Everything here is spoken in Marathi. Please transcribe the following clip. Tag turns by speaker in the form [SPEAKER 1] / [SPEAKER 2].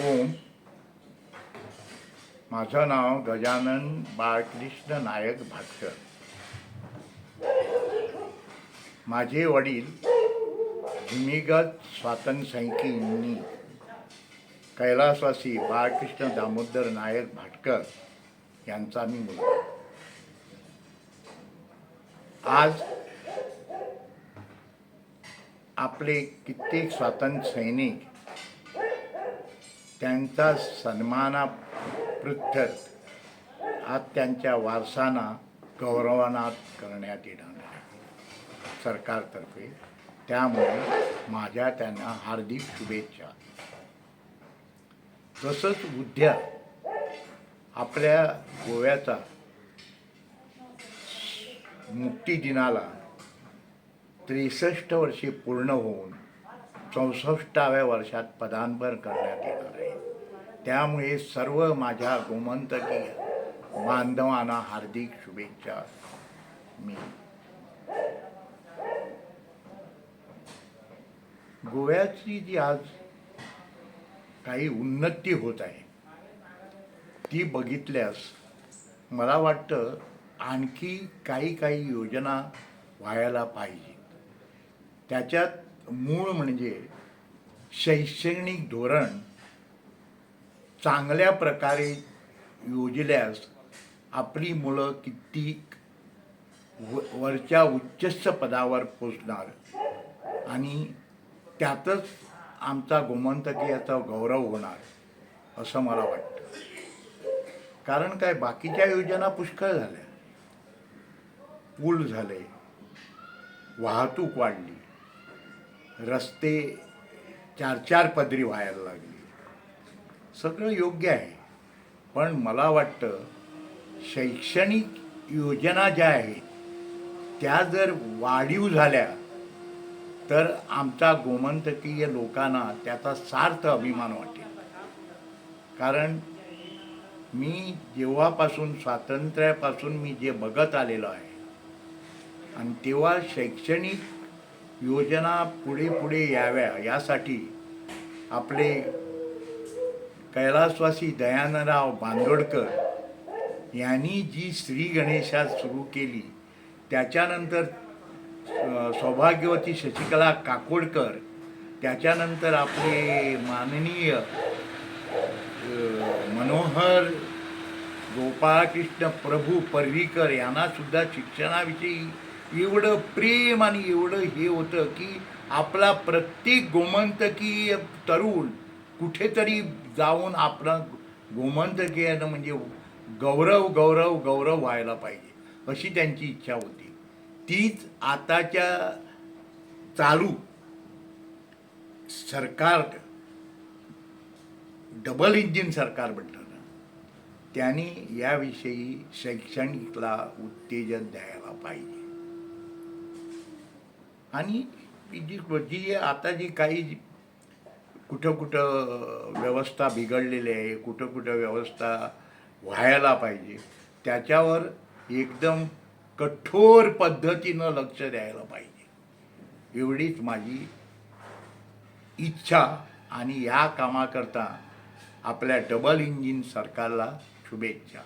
[SPEAKER 1] ओम. माझं नाव गजानन बाळकृष्ण नायक भाटकर माझे वडील भूमिगत स्वातंत्र्यसैनिकींनी कैलासवासी बाळकृष्ण दामोदर नायक भाटकर यांचा मी मुलगा. आज आपले कित्येक स्वातंत्र्य सैनिक त्यांचा सन्मानापृथ्थ आज त्यांच्या वारसांना गौरवनात करण्यात येणार आहे. सरकारतर्फे. त्यामुळे माझ्या त्यांना हार्दिक शुभेच्छा. तसंच उद्या आपल्या गोव्याचा मुक्तिदिनाला त्रेसष्ट वर्षे पूर्ण होऊन चौसष्टाव्या वर्षात पदार्पण करण्यात येणार आहे. त्यामुळे सर्व माझ्या गोमंतकीय बांधवांना हार्दिक शुभेच्छा. मी गोव्याची जी आज काही उन्नती होत आहे ती बघितल्यास मला वाटतं आणखी काही काही योजना व्हायला पाहिजे त्याच्यात मूळ म्हणजे शैक्षणिक धोरण चांगल्या प्रकारे योजल्यास आपली मुलं किती व वरच्या उच्चस्थ पदावर पोचणार. आणि त्यातच आमचा गोमंतकीयाचा गौरव होणार असं मला वाटतं. कारण काय बाकीच्या योजना पुष्कळ झाल्या. पूल झाले. वाहतूक वाढली. रस्ते चार चार पदरी व्हायला लागली. सगळं योग्य आहे. पण मला वाटतं शैक्षणिक योजना ज्या आहेत त्या जर वाढीव झाल्या तर आमचा गोमंतकीय लोकांना त्याचा सार्थ अभिमान वाटेल. कारण मी जेव्हापासून स्वातंत्र्यापासून मी जे बघत आलेलो आहे आणि तेव्हा शैक्षणिक योजना पुढे पुढे याव्या यासाठी आपले कैलासवासी दयानराव बांदोडकर यांनी जी श्री गणेशा सुरू केली त्याच्यानंतर सौभाग्यवती शशिकला काकोडकर त्याच्यानंतर आपले माननीय मनोहर गोपाळकृष्ण प्रभू पर्रीकर यांनासुद्धा शिक्षणाविषयी एवढं प्रेम आणि एवढं हे होतं की आपला प्रत्येक गोमंतकीय तरुण कुठेतरी जाऊन आपला गोमंतकीयानं म्हणजे गौरव गौरव गौरव व्हायला पाहिजे अशी त्यांची इच्छा होती. तीच आताच्या चालू सरकार डबल इंजिन सरकार म्हणतात त्यांनी याविषयी शैक्षणिकला उत्तेजन द्यायला पाहिजे. आणि जी जी आता जी काही कुठं कुठं व्यवस्था बिघडलेली आहे कुठं कुठं व्यवस्था व्हायला पाहिजे त्याच्यावर एकदम कठोर पद्धतीनं लक्ष द्यायला पाहिजे. एवढीच माझी इच्छा आणि या कामाकरता आपल्या डबल इंजिन सरकारला शुभेच्छा.